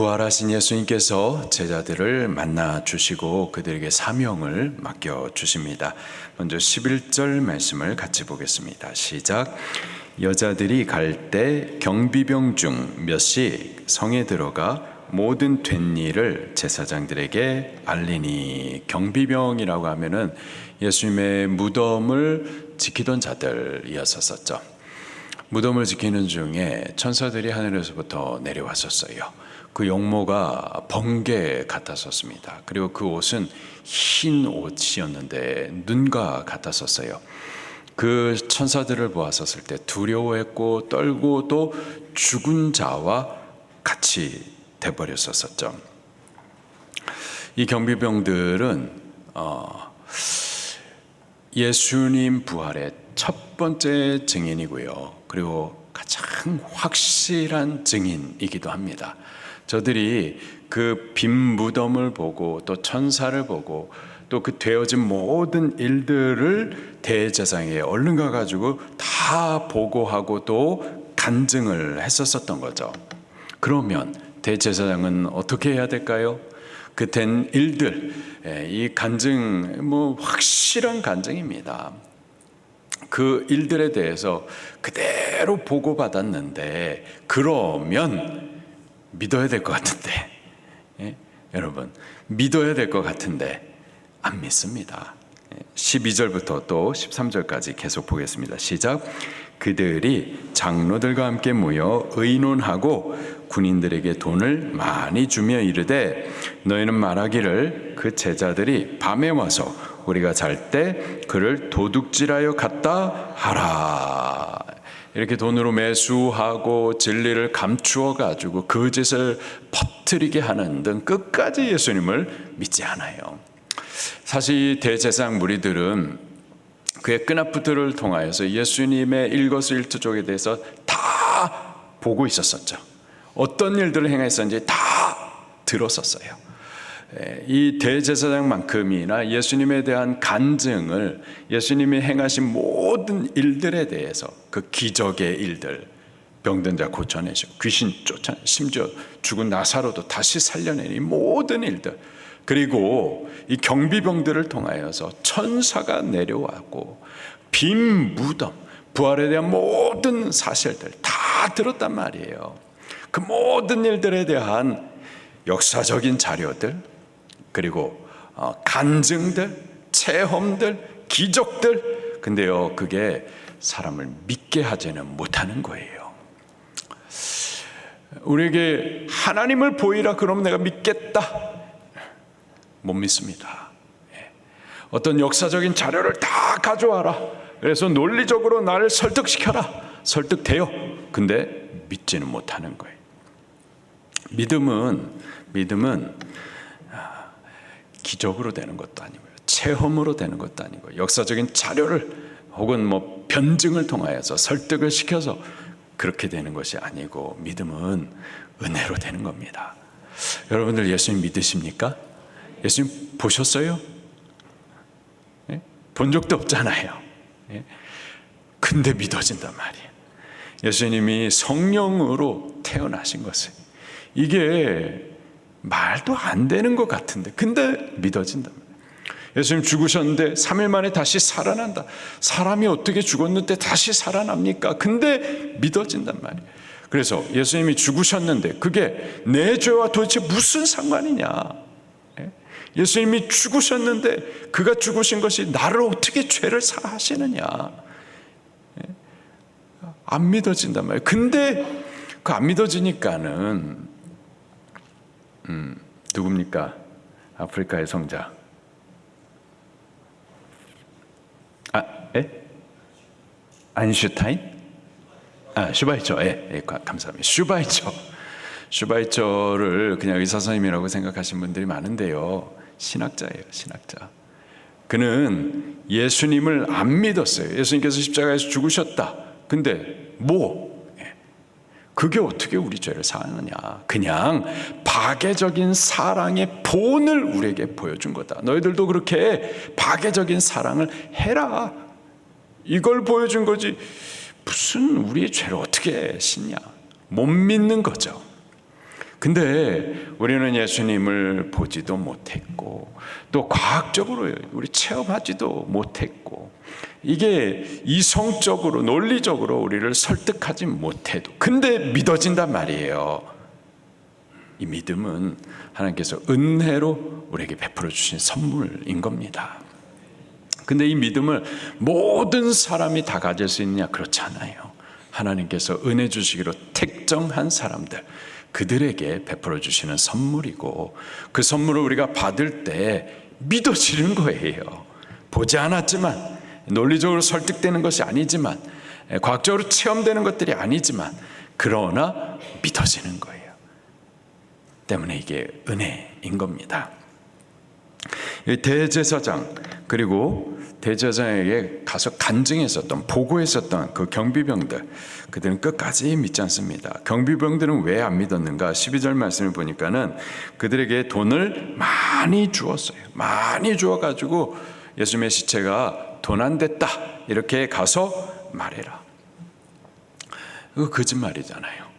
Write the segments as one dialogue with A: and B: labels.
A: 부활하신 예수님께서 제자들을 만나 주시고 그들에게 사명을 맡겨 주십니다. 먼저 11절 말씀을 같이 보겠습니다. 시작. 여자들이 갈 때 경비병 중 몇씩 성에 들어가 모든 된 일을 제사장들에게 알리니 경비병이라고 하면은 예수님의 무덤을 지키던 자들이었었죠. 무덤을 지키는 중에 천사들이 하늘에서부터 내려왔었어요. 그 용모가 번개 같았었습니다. 그리고 그 옷은 흰 옷이었는데 눈과 같았었어요. 그 천사들을 보았었을 때 두려워했고 떨고 또 죽은 자와 같이 돼버렸었죠. 이 경비병들은 어, 예수님 부활의 첫 번째 증인이고요. 그리고 가장 확실한 증인이기도 합니다. 저들이 그 빈 무덤을 보고 또 천사를 보고 또 그 되어진 모든 일들을 대제사장에 얼른 가가지고 다 보고하고 또 간증을 했었었던 거죠. 그러면 대제사장은 어떻게 해야 될까요? 그 된 일들, 예, 이 간증, 뭐 확실한 간증입니다. 그 일들에 대해서 그대로 보고받았는데, 그러면 믿어야 될 것 같은데, 예? 여러분, 믿어야 될 것 같은데, 안 믿습니다. 12절부터 또 13절까지 계속 보겠습니다. 시작. 그들이 장로들과 함께 모여 의논하고 군인들에게 돈을 많이 주며 이르되 너희는 말하기를 그 제자들이 밤에 와서 우리가 잘 때 그를 도둑질하여 갔다 하라. 이렇게 돈으로 매수하고 진리를 감추어 가지고 거짓을 퍼뜨리게 하는 등 끝까지 예수님을 믿지 않아요. 사실 대제사장 무리들은 그의 끈앞들을 통하여서 예수님의 일거수일투족에 대해서 다 보고 있었었죠. 어떤 일들을 행했었는지 다 들었었어요. 이 대제사장만큼이나 예수님에 대한 간증을 예수님이 행하신 모든 일들에 대해서 그 기적의 일들, 병든 자 고쳐내시고 귀신 쫓아 심지어 죽은 나사로도 다시 살려내니 모든 일들 그리고 이 경비병들을 통하여서 천사가 내려왔고 빈 무덤 부활에 대한 모든 사실들 다 들었단 말이에요. 그 모든 일들에 대한 역사적인 자료들 그리고 어, 간증들 체험들 기적들 근데요 그게 사람을 믿게 하지는 못하는 거예요. 우리에게 하나님을 보이라 그러면 내가 믿겠다. 못 믿습니다. 예. 어떤 역사적인 자료를 다 가져와라. 그래서 논리적으로 나를 설득시켜라. 설득돼요. 근데 믿지는 못하는 거예요. 믿음은 믿음은 아, 기적으로 되는 것도 아니고요. 체험으로 되는 것도 아니고 역사적인 자료를 혹은 뭐 변증을 통하여서 설득을 시켜서 그렇게 되는 것이 아니고 믿음은 은혜로 되는 겁니다. 여러분들 예수님 믿으십니까? 예수님 보셨어요? 예? 본 적도 없잖아요. 예? 근데 믿어진단 말이에요. 예수님이 성령으로 태어나신 것을 이게 말도 안 되는 것 같은데 근데 말이에요. 예수님 죽으셨는데 3일 만에 다시 살아난다. 사람이 어떻게 죽었는데 다시 살아납니까? 근데 믿어진단 말이에요. 그래서 예수님이 죽으셨는데 그게 내 죄와 도대체 무슨 상관이냐? 예수님이 죽으셨는데 그가 죽으신 것이 나를 어떻게 죄를 사하시느냐? 안 믿어진단 말이에요. 근데 그 안 믿어지니까는 음, 누굽니까? 아프리카의 성자. 아, 에? 안슈타인? 아, 슈바이처. 예, 예, 감사합니다. 슈바이처. 슈바이처를 그냥 의사 선생님이라고 생각하시는 분들이 많은데요. 신학자예요, 신학자. 그는 예수님을 안 믿었어요. 예수님께서 십자가에서 죽으셨다. 근데 뭐? 그게 어떻게 우리 죄를 사하느냐? 그냥 파괴적인 사랑의 본을 우리에게 보여준 거다. 너희들도 그렇게 파괴적인 사랑을 해라. 이걸 보여준 거지. 무슨 우리의 죄를 어떻게 씻냐? 못 믿는 거죠. 근데 우리는 예수님을 보지도 못했고 또 과학적으로 우리 체험하지도 못했고 이게 이성적으로 논리적으로 우리를 설득하지 못해도 근데 믿어진단 말이에요. 이 믿음은 하나님께서 은혜로 우리에게 베풀어 주신 선물인 겁니다. 근데 이 믿음을 모든 사람이 다 가질 수 있느냐 그렇지 않아요. 하나님께서 은혜 주시기로 택정한 사람들 그들에게 베풀어 주시는 선물이고 그 선물을 우리가 받을 때 믿어지는 거예요. 보지 않았지만 논리적으로 설득되는 것이 아니지만 과학적으로 체험되는 것들이 아니지만 그러나 믿어지는 거예요. 때문에 이게 은혜인 겁니다. 이 대제사장 그리고 대제사장에게 가서 간증했었던 보고했었던 그 경비병들 그들은 끝까지 믿지 않습니다. 경비병들은 왜 안 믿었는가? 12절 말씀을 보니까는 그들에게 돈을 많이 주었어요. 많이 주어 가지고 예수님의 시체가 돈안 됐다. 이렇게 가서 말해라. 그거 거짓말이잖아요.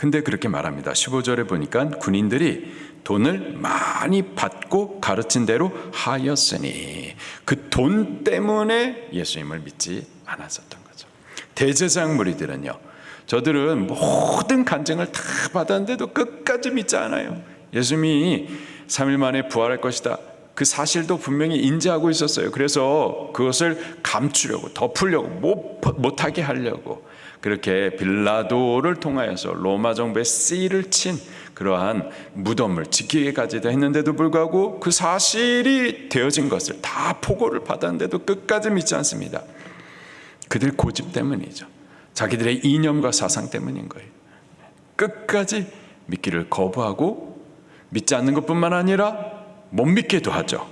A: 근데 그렇게 말합니다. 15절에 보니까 군인들이 돈을 많이 받고 가르친 대로 하였으니 그 돈 때문에 예수님을 믿지 않았었던 거죠. 대제사장 무리들은요. 저들은 모든 간증을 다 받았는데도 끝까지 믿지 않아요. 예수님이 3일 만에 부활할 것이다. 그 사실도 분명히 인지하고 있었어요. 그래서 그것을 감추려고 덮으려고 못, 못하게 하려고 그렇게 빌라도를 통하여서 로마 정부의 씨를 친 그러한 무덤을 지키기까지도 했는데도 불구하고 그 사실이 되어진 것을 다 보고를 받았는데도 끝까지 믿지 않습니다. 그들 고집 때문이죠. 자기들의 이념과 사상 때문인 거예요. 끝까지 믿기를 거부하고 믿지 않는 것뿐만 아니라 못 믿게도 하죠.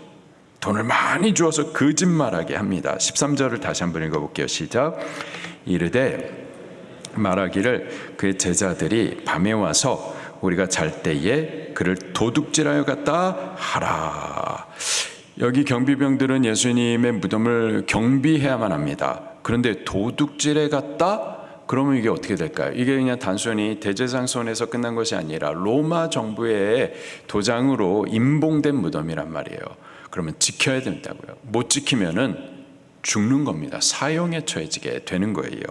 A: 돈을 많이 주어서 거짓말하게 합니다. 13절을 다시 한번 읽어볼게요. 시작. 이르되 말하기를 그의 제자들이 밤에 와서 우리가 잘 때에 그를 도둑질하여 갔다 하라. 여기 경비병들은 예수님의 무덤을 경비해야만 합니다. 그런데 도둑질해 갔다? 그러면 이게 어떻게 될까요? 이게 그냥 단순히 대제상 손에서 끝난 것이 아니라 로마 정부의 도장으로 임봉된 무덤이란 말이에요. 그러면 지켜야 된다고요. 못 지키면은 죽는 겁니다. 사형에 처해지게 되는 거예요.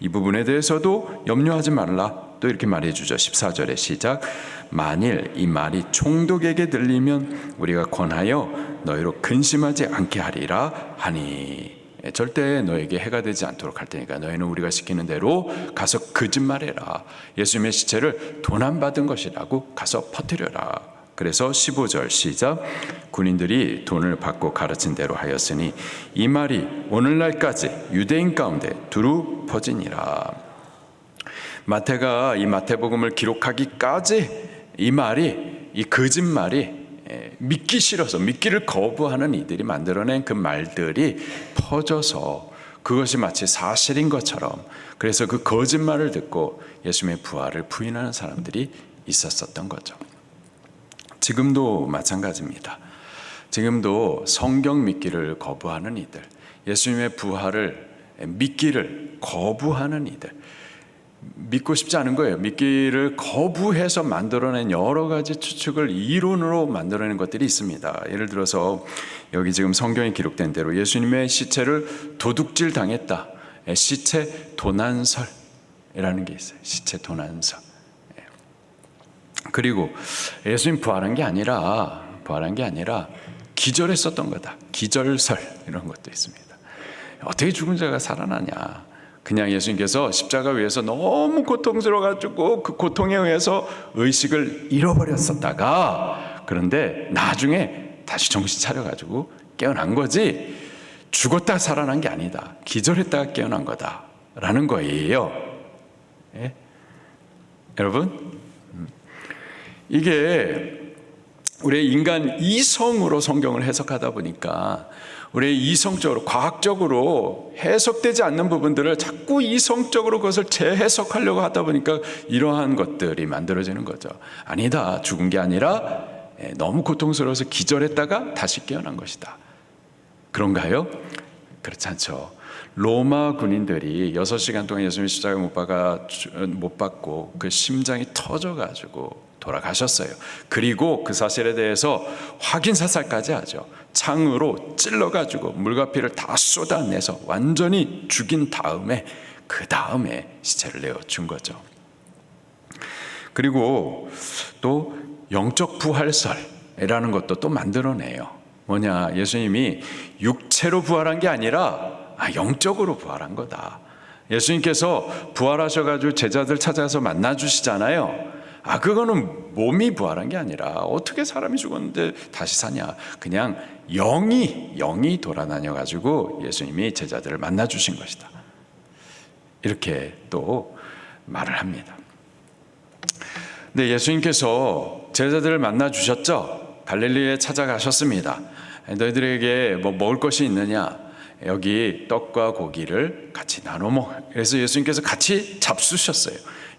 A: 이 부분에 대해서도 염려하지 말라. 또 이렇게 말해 주죠. 14절의 시작. 만일 이 말이 총독에게 들리면 우리가 권하여 너희로 근심하지 않게 하리라 하니. 절대 너에게 해가 되지 않도록 할 테니까 너희는 우리가 시키는 대로 가서 거짓말해라. 예수님의 시체를 돈안 받은 것이라고 가서 퍼뜨려라. 그래서 15절 시작 군인들이 돈을 받고 가르친 대로 하였으니 이 말이 오늘날까지 유대인 가운데 두루 퍼지니라. 마태가 이 마태복음을 기록하기까지 이 말이 이 거짓말이 믿기 싫어서 믿기를 거부하는 이들이 만들어낸 그 말들이 퍼져서 그것이 마치 사실인 것처럼 그래서 그 거짓말을 듣고 예수님의 부활을 부인하는 사람들이 있었었던 거죠. 지금도 마찬가지입니다. 지금도 성경 믿기를 거부하는 이들, 예수님의 부활을 믿기를 거부하는 이들, 믿고 싶지 않은 거예요. 믿기를 거부해서 만들어낸 여러 가지 추측을 이론으로 만들어낸 것들이 있습니다. 예를 들어서 여기 지금 성경에 기록된 대로 예수님의 시체를 도둑질 당했다. 시체 도난설이라는 게 있어요. 시체 도난설. 그리고 예수님 부활한 게 아니라 부활한 게 아니라 기절했었던 거다. 기절설 이런 것도 있습니다. 어떻게 죽은 자가 살아나냐? 그냥 예수님께서 십자가 위에서 너무 고통스러워가지고 그 고통에 의해서 의식을 잃어버렸었다가 그런데 나중에 다시 정신 차려가지고 깨어난 거지 죽었다 살아난 게 아니다. 기절했다가 깨어난 거다라는 거예요. 예? 여러분 이게 우리의 인간 이성으로 성경을 해석하다 보니까 우리의 이성적으로 과학적으로 해석되지 않는 부분들을 자꾸 이성적으로 그것을 재해석하려고 하다 보니까 이러한 것들이 만들어지는 거죠. 아니다. 죽은 게 아니라 예, 너무 고통스러워서 기절했다가 다시 깨어난 것이다. 그런가요? 그렇지 않죠. 로마 군인들이 6시간 동안 예수님 십자가에 못 박아 못 박고 그 심장이 터져 가지고 돌아가셨어요. 그리고 그 사실에 대해서 확인 사살까지 하죠. 창으로 찔러 가지고 물과 피를 다 쏟아내서 완전히 죽인 다음에 그 다음에 시체를 내어 준 거죠. 그리고 또 영적 부활설이라는 것도 또 만들어내요. 뭐냐? 예수님이 육체로 부활한 게 아니라 아, 영적으로 부활한 거다. 예수님께서 부활하셔가지고 제자들 찾아서 만나 주시잖아요. 아, 그거는 몸이 부활한 게 아니라 어떻게 사람이 죽었는데 다시 사냐? 그냥 영이 영이 돌아다녀 가지고 예수님이 제자들을 만나 주신 것이다. 이렇게 또 말을 합니다. 근데 예수님께서 제자들을 만나 주셨죠. 갈릴리에 찾아가셨습니다. 너희들에게 뭐 먹을 것이 있느냐? 여기 떡과 고기를 같이 나눠 먹. 그래서 예수님께서 같이 잡수셨어요.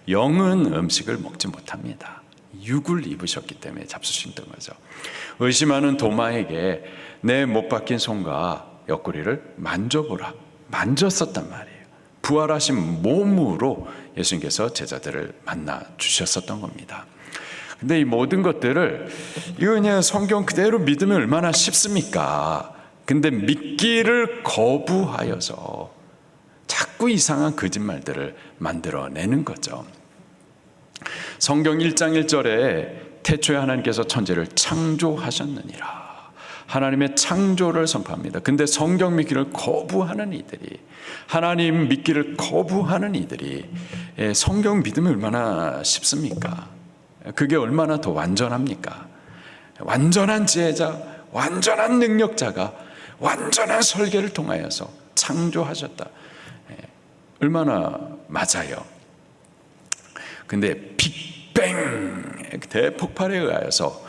A: 영은 음식을 먹지 못합니다. 육을 입으셨기 때문에 잡수신던 거죠. 의심하는 도마에게 내 못 박힌 손과 옆구리를 만져보라. 만졌었단 말이에요. 부활하신 몸으로 예수님께서 제자들을 만나 주셨었던 겁니다. 근데 이 모든 것들을 이거 그냥 성경 그대로 믿으면 얼마나 쉽습니까? 근데 믿기를 거부하여서 자꾸 이상한 거짓말들을 만들어내는 거죠. 성경 1장 1절에 태초에 하나님께서 천지를 창조하셨느니라. 하나님의 창조를 선포합니다. 근데 성경 믿기를 거부하는 이들이 하나님 믿기를 거부하는 이들이 예, 성경 믿으면 얼마나 쉽습니까? 그게 얼마나 더 완전합니까? 완전한 지혜자, 완전한 능력자가 완전한 설계를 통하여서 창조하셨다. 예, 얼마나 맞아요. 근데 빅뱅 대폭발에 의하여서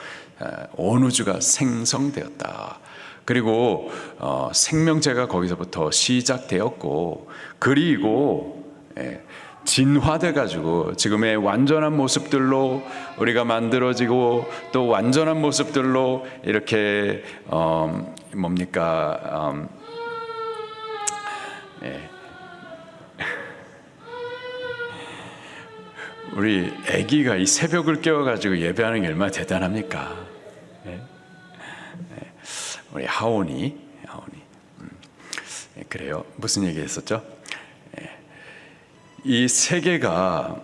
A: 온 우주가 생성되었다. 그리고 어, 생명체가 거기서부터 시작되었고 그리고 예, 진화돼 가지고 지금의 완전한 모습들로 우리가 만들어지고 또 완전한 모습들로 이렇게 어, 뭡니까 음, 예. 우리 아기가 이 새벽을 깨워가지고 예배하는 게 얼마나 대단합니까? 예? 예. 우리 하온이, 하온이, 음. 예, 그래요. 무슨 얘기했었죠? 예. 이 세계가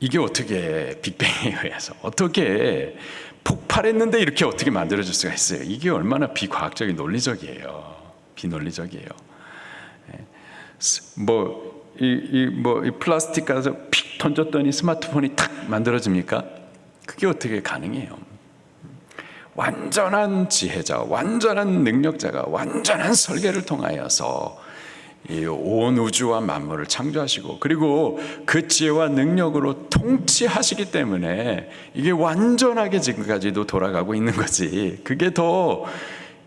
A: 이게 어떻게 빅뱅에 의해서 어떻게 폭발했는데 이렇게 어떻게 만들어질 수가 있어요? 이게 얼마나 비과학적인 논리적이에요. 비논리적이에요. 뭐 이뭐이 플라스틱 가서 픽 던졌더니 스마트폰이 탁 만들어집니까? 그게 어떻게 가능해요? 완전한 지혜자, 완전한 능력자가 완전한 설계를 통하여서 이 온 우주와 만물을 창조하시고 그리고 그 지혜와 능력으로 통치하시기 때문에 이게 완전하게 지금까지도 돌아가고 있는 거지. 그게 더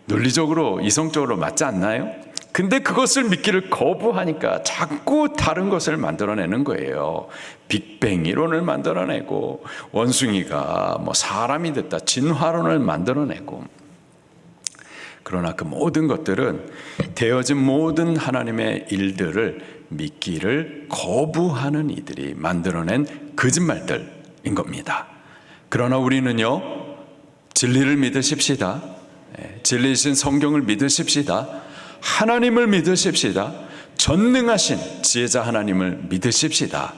A: 논리적으로 이성적으로 맞지 않나요? 근데 그것을 믿기를 거부하니까 자꾸 다른 것을 만들어내는 거예요. 빅뱅 이론을 만들어내고 원숭이가 뭐 사람이 됐다 진화론을 만들어내고 그러나 그 모든 것들은 되어진 모든 하나님의 일들을 믿기를 거부하는 이들이 만들어낸 거짓말들인 겁니다. 그러나 우리는요 진리를 믿으십시다. 예, 진리이신 성경을 믿으십시다. 하나님을 믿으십시다. 전능하신 지혜자 하나님을 믿으십시다.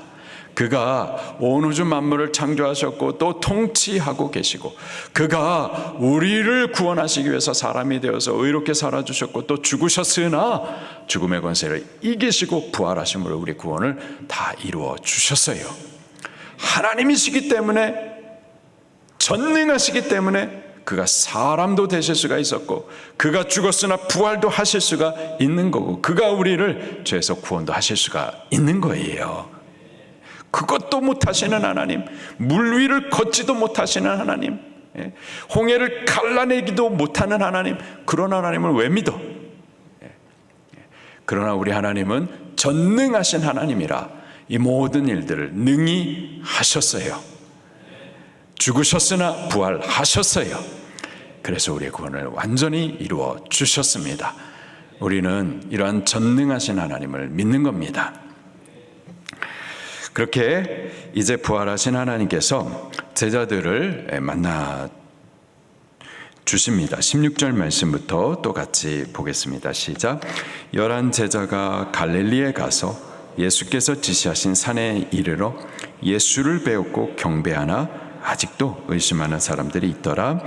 A: 그가 온 우주 만물을 창조하셨고 또 통치하고 계시고 그가 우리를 구원하시기 위해서 사람이 되어서 의롭게 살아주셨고 또 죽으셨으나 죽음의 권세를 이기시고 부활하심으로 우리 구원을 다 이루어 주셨어요. 하나님이시기 때문에 전능하시기 때문에 그가 사람도 되실 수가 있었고 그가 죽었으나 부활도 하실 수가 있는 거고 그가 우리를 죄에서 구원도 하실 수가 있는 거예요. 그것도 못하시는 하나님, 물 위를 걷지도 못하시는 하나님, 예, 홍해를 갈라내기도 못하는 하나님, 그런 하나님을 왜 믿어? 예, 예. 그러나 우리 하나님은 전능하신 하나님이라 이 모든 일들을 능히 하셨어요. 죽으셨으나 부활하셨어요. 그래서 우리의 구원을 완전히 이루어 주셨습니다. 우리는 이러한 전능하신 하나님을 믿는 겁니다. 그렇게 이제 부활하신 하나님께서 제자들을 만나 주십니다. 16절 말씀부터 또 같이 보겠습니다. 시작. 열한 제자가 갈릴리에 가서 예수께서 지시하신 산에 이르러 예수를 배웠고 경배하나 아직도 의심하는 사람들이 있더라.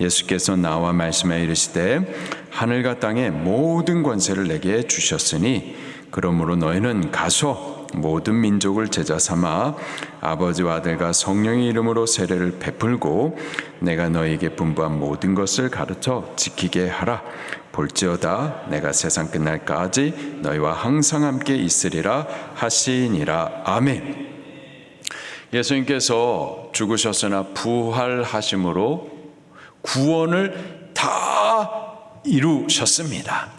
A: 예수께서 나와 말씀해 이르시되 하늘과 땅의 모든 권세를 내게 주셨으니 그러므로 너희는 가서 모든 민족을 제자 삼아 아버지와 아들과 성령의 이름으로 세례를 베풀고 내가 너희에게 분부한 모든 것을 가르쳐 지키게 하라 볼지어다 내가 세상 끝날까지 너희와 항상 함께 있으리라 하시니라 아멘. 예수님께서 죽으셨으나 부활하심으로 구원을 다 이루셨습니다.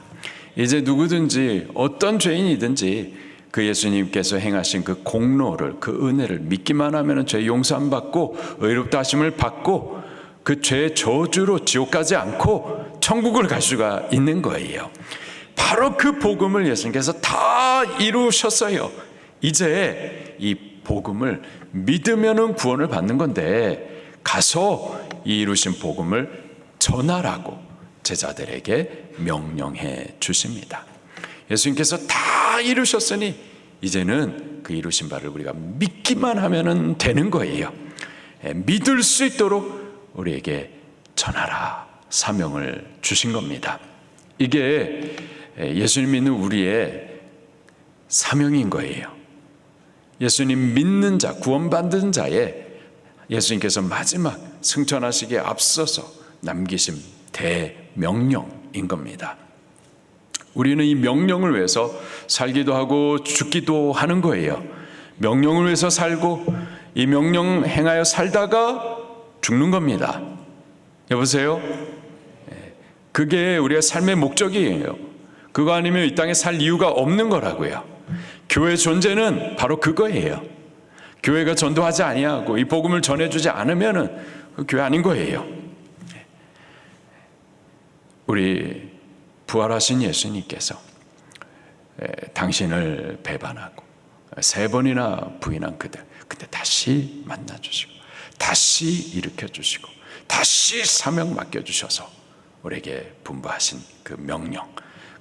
A: 이제 누구든지 어떤 죄인이든지 그 예수님께서 행하신 그 공로를 그 은혜를 믿기만 하면 죄 용서함 받고 의롭다 하심을 받고 그 죄의 저주로 지옥 가지 않고 천국을 갈 수가 있는 거예요. 바로 그 복음을 예수님께서 다 이루셨어요. 이제 이 복음을 믿으면은 구원을 받는 건데 가서 이 이루신 복음을 전하라고 제자들에게 명령해 주십니다. 예수님께서 다 이루셨으니 이제는 그 이루신 바를 우리가 믿기만 하면 되는 거예요. 예, 믿을 수 있도록 우리에게 전하라 사명을 주신 겁니다. 이게 예수님 믿는 우리의 사명인 거예요. 예수님 믿는 자, 구원받은 자의 예수님께서 마지막 승천하시기에 앞서서 남기신 대명령인 겁니다. 우리는 이 명령을 위해서 살기도 하고 죽기도 하는 거예요. 명령을 위해서 살고 이 명령 행하여 살다가 죽는 겁니다. 여보세요? 예, 그게 우리의 삶의 목적이에요. 그거 아니면 이 땅에 살 이유가 없는 거라고요. 교회 존재는 바로 그거예요. 교회가 전도하지 아니하고 이 복음을 전해주지 않으면은 그 교회 아닌 거예요. 우리 부활하신 예수님께서 당신을 배반하고 세 번이나 부인한 그들, 근데 다시 만나 주시고 다시 일으켜 주시고 다시 사명 맡겨 주셔서 우리에게 분부하신 그 명령,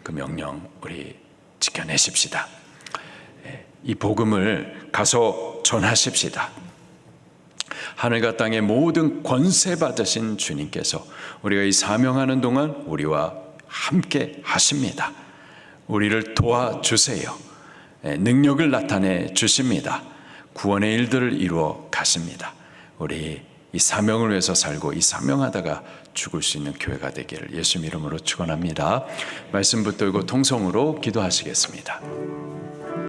A: 그 명령 우리 지켜내십시다. 이 복음을 가서 전하십시다. 하늘과 땅의 모든 권세 받으신 주님께서 우리가 이 사명하는 동안 우리와 함께 하십니다. 우리를 도와주세요. 예, 능력을 나타내 주십니다. 구원의 일들을 이루어 가십니다. 우리 이 사명을 위해서 살고 이 사명하다가 죽을 수 있는 교회가 되기를 예수 이름으로 축원합니다. 말씀 붙들고 통성으로 기도하시겠습니다.